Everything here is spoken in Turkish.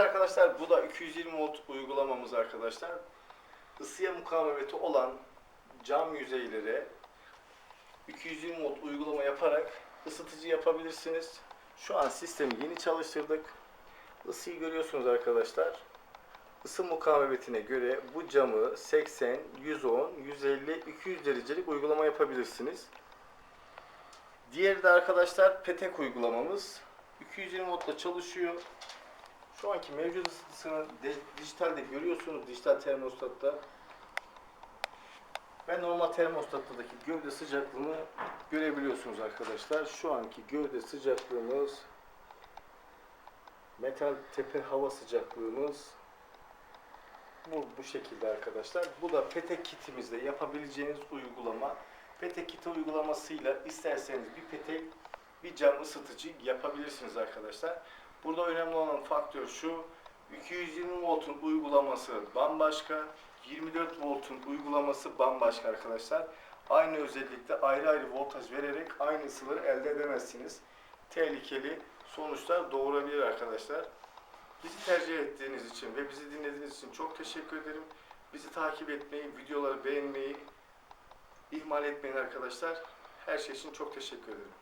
arkadaşlar bu da 220 volt uygulamamız arkadaşlar. Isıya mukavemeti olan cam yüzeylere 220 volt uygulama yaparak ısıtıcı yapabilirsiniz. Şu an sistemi yeni çalıştırdık. Isıyı görüyorsunuz arkadaşlar. Isı mukavemetine göre bu camı 80, 110, 150, 200 derecelik uygulama yapabilirsiniz. Diğeri de arkadaşlar petek uygulamamız. 220 voltla çalışıyor. Şu anki mevcut ısısını de, dijitalde görüyorsunuz dijital termostatta. Ve normal termostattaki gövde sıcaklığını görebiliyorsunuz arkadaşlar. Şu anki gövde sıcaklığımız metal tepe hava sıcaklığımız bu, bu şekilde arkadaşlar. Bu da petek kitimizde yapabileceğiniz uygulama. Petek kiti uygulamasıyla isterseniz bir petek bir cam ısıtıcı yapabilirsiniz arkadaşlar. Burada önemli olan faktör şu. 220 voltun uygulaması bambaşka. 24 voltun uygulaması bambaşka arkadaşlar. Aynı özellikle ayrı ayrı voltaj vererek aynı ısıları elde edemezsiniz. Tehlikeli sonuçlar doğurabilir arkadaşlar. Bizi tercih ettiğiniz için ve bizi dinlediğiniz için çok teşekkür ederim. Bizi takip etmeyi, videoları beğenmeyi ihmal etmeyin arkadaşlar. Her şey için çok teşekkür ederim.